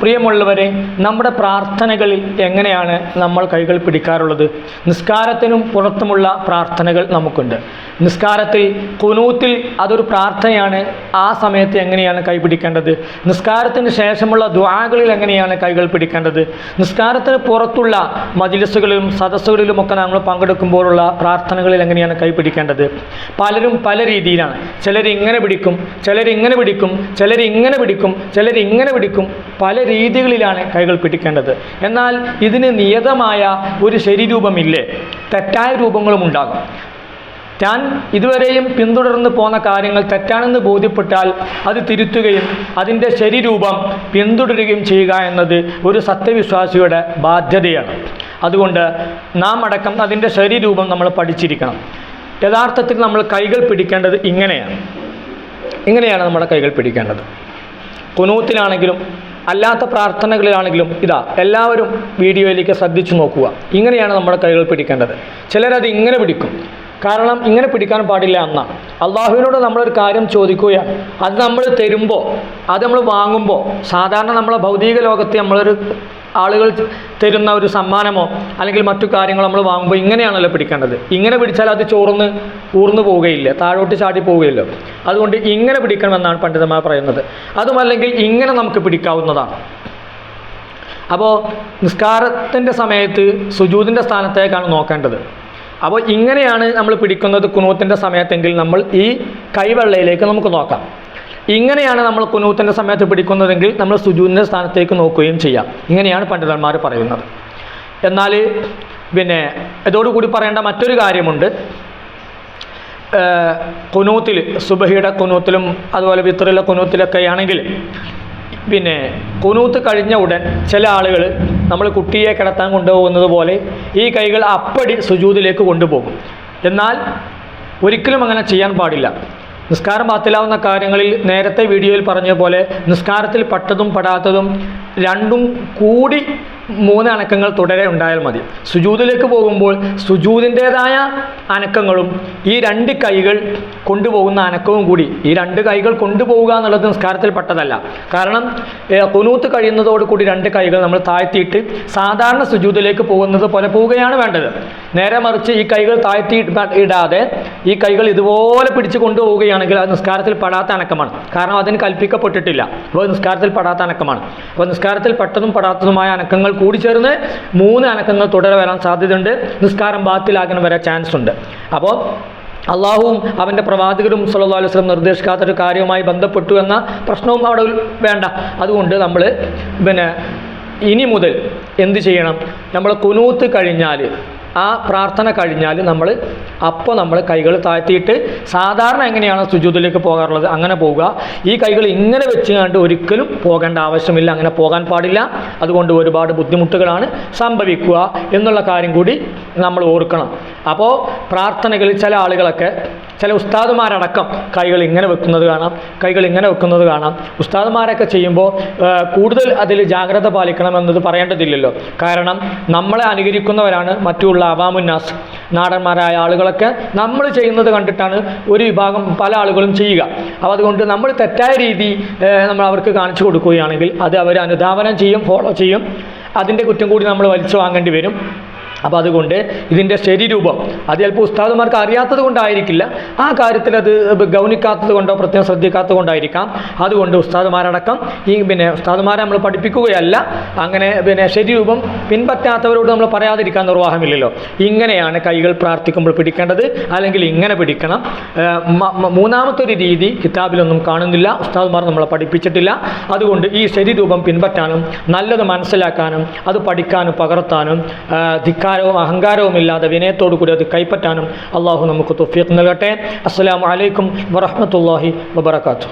പ്രിയമുള്ളവരെ നമ്മുടെ പ്രാർത്ഥനകളിൽ എങ്ങനെയാണ് നമ്മൾ കൈകൾ പിടിക്കാറുള്ളത്? നിസ്കാരത്തിനും പുറത്തുമുള്ള പ്രാർത്ഥനകൾ നമുക്കുണ്ട്. നിസ്കാരത്തിൽ കുനൂത്തിൽ അതൊരു പ്രാർത്ഥനയാണ്. ആ സമയത്ത് എങ്ങനെയാണ് കൈ പിടിക്കേണ്ടത്? നിസ്കാരത്തിന് ശേഷമുള്ള ദ്വാകളിൽ എങ്ങനെയാണ് കൈകൾ പിടിക്കേണ്ടത്? നിസ്കാരത്തിന് പുറത്തുള്ള മജിലിസുകളിലും സദസ്സുകളിലുമൊക്കെ നമ്മൾ പങ്കെടുക്കുമ്പോഴുള്ള പ്രാർത്ഥനകളിൽ എങ്ങനെയാണ് കൈ പിടിക്കേണ്ടത്? പലരും പല രീതിയിലാണ്. ചിലർ ഇങ്ങനെ പിടിക്കും ചിലർ ഇങ്ങനെ പിടിക്കും ചിലർ ഇങ്ങനെ പിടിക്കും ചിലർ ഇങ്ങനെ പിടിക്കും. പല രീതികളിലാണ് കൈകൾ പിടിക്കേണ്ടത്. എന്നാൽ ഇതിന് നിയതമായ ഒരു ശരീരൂപമില്ലേ തെറ്റായ രൂപങ്ങളും ഉണ്ടാകും. ഞാൻ ഇതുവരെയും പിന്തുടർന്ന് പോന്ന കാര്യങ്ങൾ തെറ്റാണെന്ന് ബോധ്യപ്പെട്ടാൽ അത് തിരുത്തുകയും അതിന്റെ ശരിരൂപം പിന്തുടരുകയും ചെയ്യുക എന്നത് ഒരു സത്യവിശ്വാസിയുടെ ബാധ്യതയാണ്. അതുകൊണ്ട് നാം അടക്കം അതിന്റെ ശരീരൂപം നമ്മൾ പഠിച്ചിരിക്കണം. യഥാർത്ഥത്തിൽ നമ്മൾ കൈകൾ പിടിക്കേണ്ടത് ഇങ്ങനെയാണ്. ഇങ്ങനെയാണ് നമ്മുടെ കൈകൾ പിടിക്കേണ്ടത്. കുനൂത്തിലാണെങ്കിലും അല്ലാത്ത പ്രാർത്ഥനകളിലാണെങ്കിലും ഇതാ എല്ലാവരും വീഡിയോയിലേക്ക് ശ്രദ്ധിച്ചു നോക്കുക. ഇങ്ങനെയാണ് നമ്മുടെ കൈകൾ പിടിക്കേണ്ടത്. ചിലരത് ഇങ്ങനെ പിടിക്കും. കാരണം ഇങ്ങനെ പിടിക്കാൻ പാടില്ല എന്നാണ് അള്ളാഹുവിനോട് നമ്മളൊരു കാര്യം ചോദിക്കുകയാണ്. അത് നമ്മൾ തരുമ്പോൾ അത് നമ്മൾ വാങ്ങുമ്പോൾ സാധാരണ നമ്മളെ ഭൗതിക ലോകത്തെ നമ്മളൊരു ആളുകൾ തരുന്ന ഒരു സമ്മാനമോ അല്ലെങ്കിൽ മറ്റു കാര്യങ്ങളോ നമ്മൾ വാങ്ങുമ്പോൾ ഇങ്ങനെയാണല്ലോ പിടിക്കേണ്ടത്. ഇങ്ങനെ പിടിച്ചാൽ അത് ചോർന്ന് ഊർന്നു പോവുകയില്ല താഴോട്ട് ചാടി പോവുകയില്ല. അതുകൊണ്ട് ഇങ്ങനെ പിടിക്കണമെന്നാണ് പണ്ഡിതന്മാർ പറയുന്നത്. അതുമല്ലെങ്കിൽ ഇങ്ങനെ നമുക്ക് പിടിക്കാവുന്നതാണ്. അപ്പോൾ നിസ്കാരത്തിന്റെ സമയത്ത് സുജൂതിന്റെ സ്ഥാനത്തേക്കാണ് നോക്കേണ്ടത്. അപ്പോൾ ഇങ്ങനെയാണ് നമ്മൾ പിടിക്കുന്നത് കുനൂത്തിന്റെ സമയത്തെങ്കിൽ നമ്മൾ ഈ കൈവെള്ളയിലേക്ക് നമുക്ക് നോക്കാം. ഇങ്ങനെയാണ് നമ്മൾ കുനൂത്തിന്റെ സമയത്ത് പിടിക്കുന്നതെങ്കിൽ നമ്മൾ സുജൂതിന്റെ സ്ഥാനത്തേക്ക് നോക്കുകയും ചെയ്യാം. ഇങ്ങനെയാണ് പണ്ഡിതന്മാർ പറയുന്നത്. എന്നാൽ പിന്നെ ഇതോടുകൂടി പറയേണ്ട മറ്റൊരു കാര്യമുണ്ട്. കുനൂത്തിൽ സുബഹിയുടെ കുനൂത്തിലും അതുപോലെ വിത്തറിലെ കുനൂത്തിലൊക്കെ ആണെങ്കിൽ പിന്നെ കുനൂത്ത് കഴിഞ്ഞ ഉടൻ ചില ആളുകൾ നമ്മൾ കുട്ടിയെ കിടത്താൻ കൊണ്ടുപോകുന്നത് പോലെ ഈ കൈകൾ അപ്പടി സുജൂതിലേക്ക് കൊണ്ടുപോകും. എന്നാൽ ഒരിക്കലും അങ്ങനെ ചെയ്യാൻ പാടില്ല. നിസ്കാരം ബാത്തിലാവുന്ന കാര്യങ്ങളിൽ നേരത്തെ വീഡിയോയിൽ പറഞ്ഞ പോലെ നിസ്കാരത്തിൽ പട്ടതും പെടാത്തതും രണ്ടും കൂടി മൂന്ന് അനക്കങ്ങൾ തുടരെ ഉണ്ടായാൽ മതി. സുജൂതിലേക്ക് പോകുമ്പോൾ സുജൂതിന്റെതായ അനക്കങ്ങളും ഈ രണ്ട് കൈകൾ കൊണ്ടുപോകുന്ന അനക്കവും കൂടി ഈ രണ്ട് കൈകൾ കൊണ്ടുപോകുക എന്നുള്ളത് നിസ്കാരത്തിൽപ്പെട്ടതല്ല. കാരണം കുനൂത്ത് കഴിയുന്നതോടുകൂടി രണ്ട് കൈകൾ നമ്മൾ താഴ്ത്തിയിട്ട് സാധാരണ സുജൂതിലേക്ക് പോകുന്നത് പോലെ പോവുകയാണ് വേണ്ടത്. നേരെ മറിച്ച് ഈ കൈകൾ താഴ്ത്തി ഇടാതെ ഈ കൈകൾ ഇതുപോലെ പിടിച്ചു കൊണ്ടുപോവുകയാണെങ്കിൽ അത് നിസ്കാരത്തിൽ പെടാത്ത അനക്കമാണ്. കാരണം അതിന് കൽപ്പിക്കപ്പെട്ടിട്ടില്ല. അപ്പോൾ നിസ്കാരത്തിൽ പെടാത്ത അനക്കമാണ്. അപ്പോൾ നിസ്കാരത്തിൽ പെട്ടതും പെടാത്തതുമായ അനക്കങ്ങൾ കൂടിച്ചേർന്ന് മൂന്ന് അനക്കങ്ങൾ തുടരെ വരാൻ സാധ്യതയുണ്ട്. നിസ്കാരം ബാത്തിലാകാൻ വരെ ചാൻസ് ഉണ്ട്. അപ്പോൾ അള്ളാഹുവും അവന്റെ പ്രവാചകരും സല്ലല്ലാഹു അലൈഹി വസല്ലം നിർദ്ദേശിക്കാത്തൊരു കാര്യവുമായി ബന്ധപ്പെട്ടു എന്ന പ്രശ്നവും അവിടെ വേണ്ട. അതുകൊണ്ട് നമ്മൾ പിന്നെ ഇനി മുതൽ എന്ത് ചെയ്യണം? നമ്മൾ കുനൂത്ത് കഴിഞ്ഞാൽ ആ പ്രാർത്ഥന കഴിഞ്ഞാൽ നമ്മൾ അപ്പോൾ നമ്മൾ കൈകൾ താഴ്ത്തിയിട്ട് സാധാരണ എങ്ങനെയാണ് സുജൂതിലേക്ക് പോകാറുള്ളത്? അങ്ങനെ പോവുക. ഈ കൈകൾ ഇങ്ങനെ വെച്ച് കണ്ട് ഒരിക്കലും പോകേണ്ട ആവശ്യമില്ല. അങ്ങനെ പോകാൻ പാടില്ല. അതുകൊണ്ട് ഒരുപാട് ബുദ്ധിമുട്ടുകളാണ് സംഭവിക്കുക എന്നുള്ള കാര്യം കൂടി നമ്മൾ ഓർക്കണം. അപ്പോൾ പ്രാർത്ഥനകളിൽ ചില ആളുകളൊക്കെ ചില ഉസ്താദുമാരടക്കം കൈകൾ ഇങ്ങനെ വെക്കുന്നത് കാണാം കൈകൾ ഇങ്ങനെ വെക്കുന്നത് കാണാം. ഉസ്താദുമാരൊക്കെ ചെയ്യുമ്പോൾ കൂടുതൽ അതിൽ ജാഗ്രത പാലിക്കണം എന്നത് പറയേണ്ടതില്ലല്ലോ. കാരണം നമ്മളെ അനുകരിക്കുന്നവരാണ് മറ്റുള്ള അവാമുന്നാസ് നാടന്മാരായ ആളുകളൊക്കെ നമ്മൾ ചെയ്യുന്നത് കണ്ടിട്ടാണ് ഒരു വിഭാഗം പല ആളുകളും ചെയ്യുക. അപ്പോൾ അതുകൊണ്ട് നമ്മൾ തെറ്റായ രീതി നമ്മൾ അവർക്ക് കാണിച്ചു കൊടുക്കുകയാണെങ്കിൽ അത് അവർ അനുധാവനം ചെയ്യും ഫോളോ ചെയ്യും. അതിന്റെ കുറ്റം കൂടി നമ്മൾ വലിച്ചു വാങ്ങേണ്ടി വരും. അപ്പോൾ അതുകൊണ്ട് ഇതിന്റെ ശരീരൂപം അത് ചിലപ്പോൾ ഉസ്താദുമാർക്ക് അറിയാത്തത് കൊണ്ടായിരിക്കില്ല. ആ കാര്യത്തിൽ അത് ഗൗനിക്കാത്തത് കൊണ്ടോ പ്രത്യേകം ശ്രദ്ധിക്കാത്തത് കൊണ്ടായിരിക്കാം. അതുകൊണ്ട് ഉസ്താദുമാരടക്കം ഈ പിന്നെ ഉസ്താദുമാരെ നമ്മൾ പഠിപ്പിക്കുകയല്ല. അങ്ങനെ പിന്നെ ശരീരൂപം പിൻപറ്റാത്തവരോട് നമ്മൾ പറയാതിരിക്കാൻ നിർവാഹമില്ലല്ലോ. ഇങ്ങനെയാണ് കൈകൾ പ്രാർത്ഥിക്കുമ്പോൾ പിടിക്കേണ്ടത്. അല്ലെങ്കിൽ ഇങ്ങനെ പിടിക്കണം. മൂന്നാമത്തെ ഒരു രീതി കിതാബിലൊന്നും കാണുന്നില്ല. ഉസ്താദുമാർ നമ്മളെ പഠിപ്പിച്ചിട്ടില്ല. അതുകൊണ്ട് ഈ ശരീരൂപം പിൻപറ്റാനും നല്ലത് മനസ്സിലാക്കാനും അത് പഠിക്കാനും പകർത്താനും അഹങ്കാരവും അഹങ്കാരവും ഇല്ലാതെ വിനയത്തോടു കൂടി അത് കൈപ്പറ്റാനും അള്ളാഹു നമുക്ക് തൊഫീഖ് നൽകട്ടെ. അസ്സാം വലൈക്കും വറഹമത്തല്ലാഹി വബർക്കാത്തു